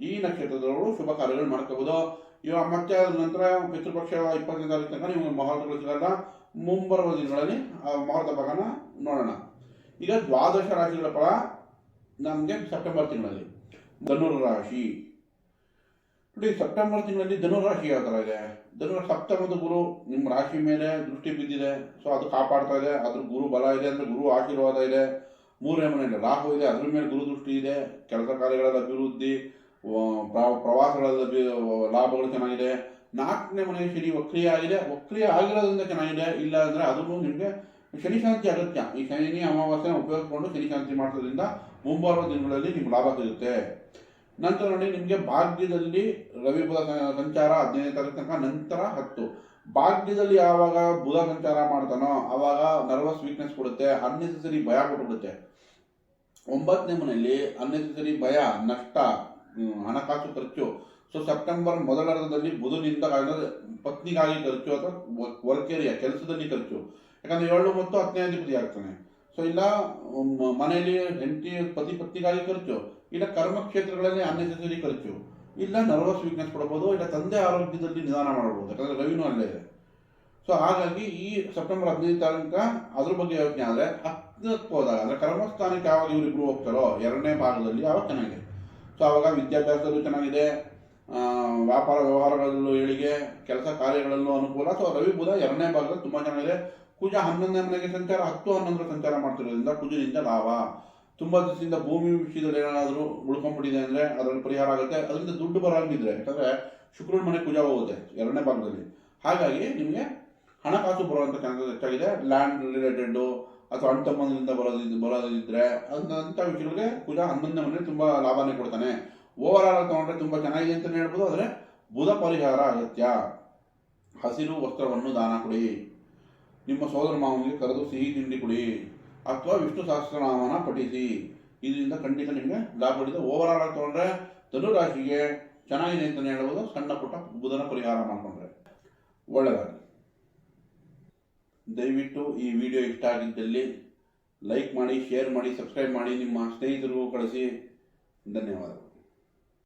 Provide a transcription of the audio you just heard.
ಈ ನಕ್ಷತ್ರದವರು ಶುಭ ಕಾರ್ಯಗಳು ಮಾಡ್ಕೋಬಹುದು ಇವಾಗ ಮತ್ತೆ ಅದ್ರ ನಂತರ ಪಿತೃಪಕ್ಷ ಇಪ್ಪತ್ತನೇ ತಾರೀಕು ತನಕ ನೀವು ಮುಹೂರ್ತಗಳು ಸಿಗಲ್ಲ ಮುಂಬರುವ ದಿನಗಳಲ್ಲಿ ಆ ಮುಹೂರ್ತ ಭಾಗನ ನೋಡೋಣ. ಈಗ ದ್ವಾದಶ ರಾಶಿಗಳ ಫಲ ನಮಗೆ ಸೆಪ್ಟೆಂಬರ್ ತಿಂಗಳಲ್ಲಿ. ಧನುರ್ ರಾಶಿ. ನೋಡಿ, ಸೆಪ್ಟೆಂಬರ್ ತಿಂಗಳಲ್ಲಿ ಧನುರ್ ರಾಶಿ ಯಾವ ಥರ ಇದೆ? ಧನುರ ಸಪ್ತಮದ ಗುರು ನಿಮ್ಮ ರಾಶಿ ಮೇಲೆ ದೃಷ್ಟಿ ಬಿದ್ದಿದೆ. ಸೊ, ಅದು ಕಾಪಾಡ್ತಾ ಇದೆ. ಅದ್ರ ಗುರು ಬಲ ಇದೆ ಅಂದ್ರೆ ಗುರು ಆಶೀರ್ವಾದ ಇದೆ. ಮೂರನೇ ಮನೆಯಲ್ಲಿ ರಾಹು ಇದೆ. ಅದ್ರ ಮೇಲೆ ಗುರು ದೃಷ್ಟಿ ಇದೆ. ಕೆಲಸ ಕಾರ್ಯಗಳ ಅಭಿವೃದ್ಧಿ. ವ- ಪ್ರ- ಪ್ರವಾಸಗಳಲ್ಲಿ ಲಾಭಗಳು ಚೆನ್ನಾಗಿದೆ. ನಾಲ್ಕನೇ ಮನೆ ಶನಿ ವಕ್ರಿಯ ಆಗಿದೆ ವಕ್ರಿಯ ಆಗಿರೋದ್ರಿಂದ ಚೆನ್ನಾಗಿದೆ. ಇಲ್ಲ ಅಂದ್ರೆ ಅದನ್ನು ನಿಮಗೆ ಶನಿಶಾಂತಿ ಅಗತ್ಯ. ಈ ಶನಿ ಅಮಾವಾಸ್ಯನ ಉಪಯೋಗಿಸ್ಕೊಂಡು ಶನಿಶಾಂತಿ ಮಾಡೋದ್ರಿಂದ ಮುಂಬರುವ ದಿನಗಳಲ್ಲಿ ನಿಮ್ಗೆ ಲಾಭ ಸಿಗುತ್ತೆ. ನಂತರ ನೋಡಿ, ನಿಮಗೆ ಭಾಗ್ಯದಲ್ಲಿ ರವಿ ಬುಧ ಸಂಚಾರ ಹದಿನೈದನೇ ತಾರೀಕು ತನಕ, ನಂತರ ಹತ್ತು. ಭಾಗ್ಯದಲ್ಲಿ ಯಾವಾಗ ಬುಧ ಸಂಚಾರ ಮಾಡ್ತಾನೋ ಆವಾಗ ನರ್ವಸ್ ವೀಕ್ನೆಸ್ ಕೊಡುತ್ತೆ ಅನ್ನೆಸೆಸರಿ ಭಯ ಕೊಟ್ಬಿಡುತ್ತೆ. ಒಂಬತ್ತನೇ ಮನೆಯಲ್ಲಿ ಅನ್ನೆಸೆಸರಿ ಭಯ, ನಷ್ಟ ಹಣಕಾಸು ಖರ್ಚು. ಸೊ ಸೆಪ್ಟೆಂಬರ್ ಮೊದಲರ್ಧದಲ್ಲಿ ಬುಧನಿಂದ ಪತ್ನಿಗಾಗಿ ಖರ್ಚು ಅಥವಾ ವರ್ಕ್ ಏರಿಯಾ ಕೆಲಸದಲ್ಲಿ ಖರ್ಚು. ಯಾಕಂದ್ರೆ ಏಳು ಮತ್ತು ಹತ್ತನೇ ಅಧಿಪತಿ ಆಗ್ತಾನೆ. ಸೊ ಇಲ್ಲ ಮನೆಯಲ್ಲಿ ಹೆಂಡತಿ, ಪತಿ, ಪತ್ನಿಗಾಗಿ ಖರ್ಚು. ಇಲ್ಲ ಕರ್ಮಕ್ಷೇತ್ರಗಳಲ್ಲಿ ಅನ್ನೆಸೆಸರಿ ಖರ್ಚು. ಇಲ್ಲ ನರ್ವಸ್ ವೀಕ್ನೆಸ್ ಕೊಡಬಹುದು ಇಲ್ಲ, ತಂದೆ ಆರೋಗ್ಯದಲ್ಲಿ ನಿಧಾನ ಮಾಡಬಹುದು ಯಾಕಂದ್ರೆ ರವಿನೂ ಅಲ್ಲೇ ಇದೆ. ಸೊ ಹಾಗಾಗಿ ಈ ಸೆಪ್ಟೆಂಬರ್ ಹದಿನೈದು ತಾರೀಕ ಅದ್ರ ಬಗ್ಗೆ ಯೋಚನೆ ಆದರೆ ಹತ್ತಕ್ಕೆ ಹೋದಾಗ, ಅಂದರೆ ಕರ್ಮಸ್ಥಾನಕ್ಕೆ ಯಾವಾಗ ಇವರಿಬ್ರು ಹೋಗ್ತಾರೋ, ಎರಡನೇ ಭಾಗದಲ್ಲಿ ಯಾವಾಗ ಚೆನ್ನಾಗಿದೆ? ಸೊ ಆವಾಗ ವಿದ್ಯಾಭ್ಯಾಸದಲ್ಲೂ ಚೆನ್ನಾಗಿದೆ. ವ್ಯಾಪಾರ ವ್ಯವಹಾರಗಳಲ್ಲೂ ಏಳಿಗೆ, ಕೆಲಸ ಕಾರ್ಯಗಳಲ್ಲೂ ಅನುಕೂಲ. ಸೊ ರವಿ ಬುಧ ಎರಡನೇ ಭಾಗದಲ್ಲಿ ತುಂಬಾ ಚೆನ್ನಾಗಿದೆ. ಕುಜ ಹನ್ನೊಂದನೇ ಮನೆಗೆ ಸಂಚಾರ, ಹತ್ತು ಹನ್ನೊಂದರ ಸಂಚಾರ ಮಾಡ್ತಿರೋದ್ರಿಂದ ಕುಜನಿಂದ ಲಾಭ. ತುಂಬಾ ದಿವಸದಿಂದ ಭೂಮಿ ವಿಷಯದಲ್ಲಿ ಏನಾದರೂ ಉಳ್ಕೊಂಡ್ಬಿಟ್ಟಿದೆ ಅಂದ್ರೆ ಅದರಲ್ಲಿ ಪರಿಹಾರ ಆಗುತ್ತೆ. ಅದರಿಂದ ದುಡ್ಡು ಬರಂಗಿದ್ರೆ, ಯಾಕಂದರೆ ಶುಕ್ರನ ಮನೆ ಕುಜ ಹೋಗುತ್ತೆ ಎರಡನೇ ಭಾಗದಲ್ಲಿ. ಹಾಗಾಗಿ ನಿಮಗೆ ಹಣಕಾಸು ಬರುವಂತ ಚಾನ್ಸಸ್ ಹೆಚ್ಚಾಗಿದೆ. ಲ್ಯಾಂಡ್ ರಿಲೇಟೆಡ್ ಅಥವಾ ಅಣ್ಣ ತಮ್ಮನಿಂದ ಬರೋದಿದ್ದು ಬರೋದಿದ್ರೆ ಅಂಥ ವಿಷಯಗಳಿಗೆ ಕುಜ ಹನ್ನೊಂದನೇ ಮನೆ ತುಂಬಾ ಲಾಭನೇ ಕೊಡ್ತಾನೆ. ಓವರ್ ಆಲ್ ತಗೊಂಡ್ರೆ ತುಂಬಾ ಚೆನ್ನಾಗಿದೆ ಅಂತಲೇ ಹೇಳ್ಬೋದು, ಆದರೆ ಬುಧ ಪರಿಹಾರ ಅಗತ್ಯ. ಹಸಿರು ವಸ್ತ್ರವನ್ನು ದಾನ ಕೊಡಿ. ನಿಮ್ಮ ಸೋದರ ಮಾವನಿಗೆ ಕರೆದು ಸಿಹಿ ತಿಂಡಿ ಕೊಡಿ. ಅಥವಾ ವಿಷ್ಣು ಸಹಸ್ರನಾಮನ ಪಠಿಸಿ. ಇದರಿಂದ ಖಂಡಿತ ನಿಮಗೆ ಲಾಭ ಇದೆ ಓವರ್ ಆಲ್ ತಗೊಂಡ್ರೆ ಧನುರಾಶಿಗೆ ಚೆನ್ನಾಗಿದೆ ಅಂತಲೇ ಹೇಳ್ಬೋದು, ಸಣ್ಣ ಪುಟ್ಟ ಬುಧನ ಪರಿಹಾರ ಮಾಡಿಕೊಂಡ್ರೆ. ಒಳ್ಳೆಯದಾಗಲಿ ದಯವಿಟ್ಟು ಈ ವಿಡಿಯೋ ಇಷ್ಟ ಆಗಿದ್ದಲ್ಲಿ ಲೈಕ್ ಮಾಡಿ, ಶೇರ್ ಮಾಡಿ, ಸಬ್ಸ್ಕ್ರೈಬ್ ಮಾಡಿ. ನಿಮ್ಮ ಸ್ನೇಹಿತರಿಗೂ ಕಳಿಸಿ. ಧನ್ಯವಾದಗಳು.